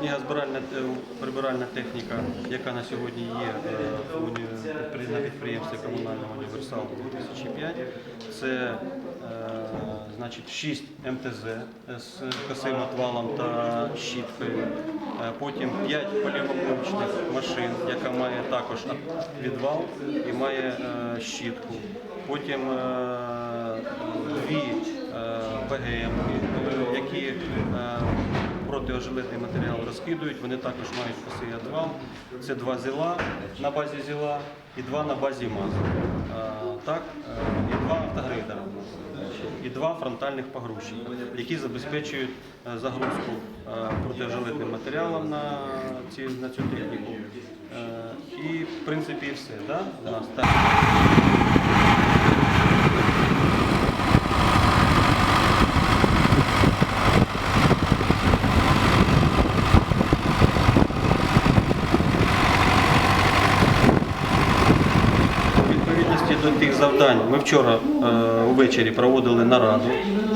снігозбиральна е, прибиральна техніка, яка на сьогодні є е, на підприємстві комунального універсалу 2005. Це е, значить 6 МТЗ з косим отвалом та щіткою. Е, Потім 5 полівопомічних машин, яка має також відвал і має щітку. Потім дві ПГМ, які протиожеледний матеріал розкидують. Вони також мають косий відвал. Це два зіла на базі зіла і два на базі МАЗ. Е, Так, е, і два автогрейдера. І два фронтальних погрузчика, які забезпечують е, загрузку е, протиожеледним матеріалом на, ці, на цю техніку. І в принципі все. Да? У нас так. У відповідності до тих завдань ми вчора е, увечері проводили нараду,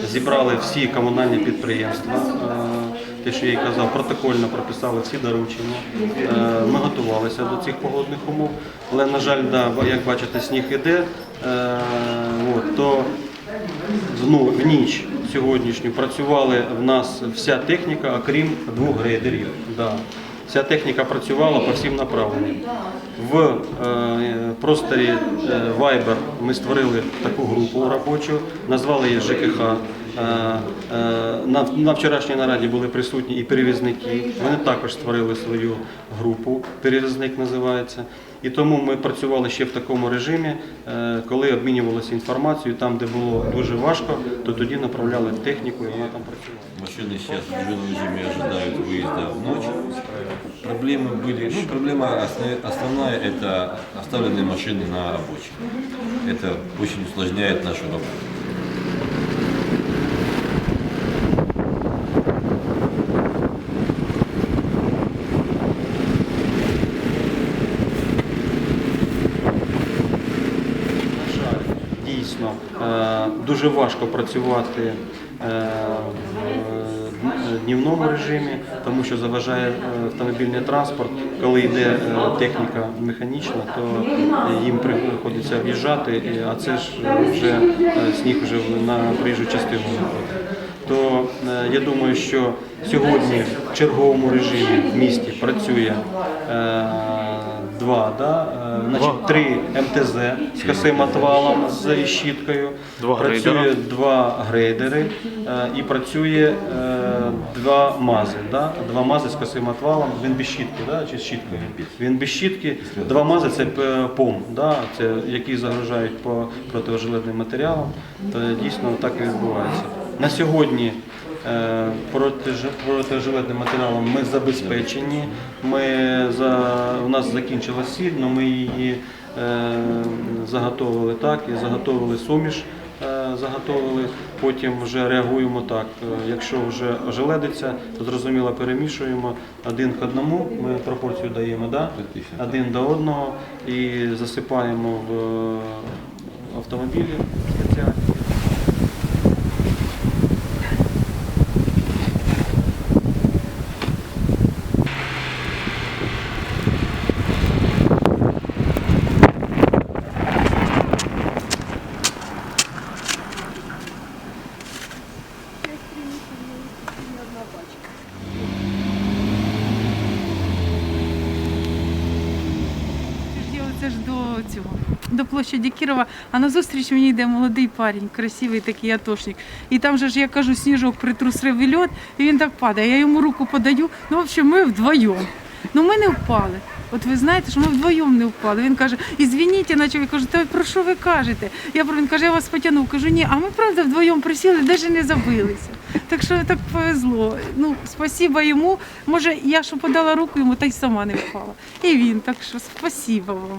зібрали всі комунальні підприємства. Е, те, що я й казав, протокольно прописали всі доручення. Е, ми готувалися до цих погодних умов. Але, на жаль, да, як бачите, сніг іде, то ну, в ніч сьогоднішню працювали в нас вся техніка, окрім двох грейдерів. Да. Вся техніка працювала по всім направленням. В е, просторі е, Viber ми створили таку групу робочу, назвали її ЖКХ. Е, на, вчорашній нараді були присутні і перевізники. Вони також створили свою групу, перевізник називається. І тому ми працювали ще в такому режимі, коли обмінювалися інформацією, там, де було дуже важко, то тоді направляли техніку і вона там працювала. Машины сейчас в движном режиме ожидают в ночь. Проблемы были, ну, проблема основная – это оставленные машины на рабочих. Это очень усложняет нашу работу. Дійсно дуже важко працювати днівному режимі, тому що заважає е, автомобільний транспорт. Коли йде е, техніка механічна, то їм приходиться об'їжджати, а це ж вже е, сніг вже на проїжджу частину. То е, я думаю, що сьогодні в черговому режимі в місті працює е, два, да? е, значить, три МТЗ з косим отвалом з щіткою. Працює два грейдери е, і працює е, два мази. Да? Два мази з косим отвалом. Він без щітки, да? чи з щіткою? Він без щітки. Два мази це е, пом, да? це, які загружають по протиожеледним матеріалам. То дійсно так і відбувається. На сьогодні е, протиж- протижилетним матеріалом ми забезпечені. Ми за, у нас закінчилась сіль, але ми її е, заготовили так і заготовили суміш. Е, Заготовили, потім вже реагуємо так. Е, Якщо вже ожеледиться, то зрозуміло перемішуємо один к одному. Ми пропорцію даємо, да? один до одного і засипаємо в е, автомобілі спеціальні. Я ж до цього, до площаді Кірова, а назустріч мені йде молодий парень, красивий такий атошник. І там же ж я кажу, сніжок притрусив льот, і він так падає. Я йому руку подаю. Ну, в общем, ми вдвоєм. Ну ми не впали. От ви знаєте, що ми вдвоєм не впали. Він каже, ізвініть, наче я кажу, та про що ви кажете? Я про- він каже, я вас потягнув. Кажу, ні, а ми правда вдвоєм присіли, навіть не забилися. Так що так повезло. Ну, спасіба йому. Може, я що подала руку йому, та й сама не впала. І він, так що спасіба вам.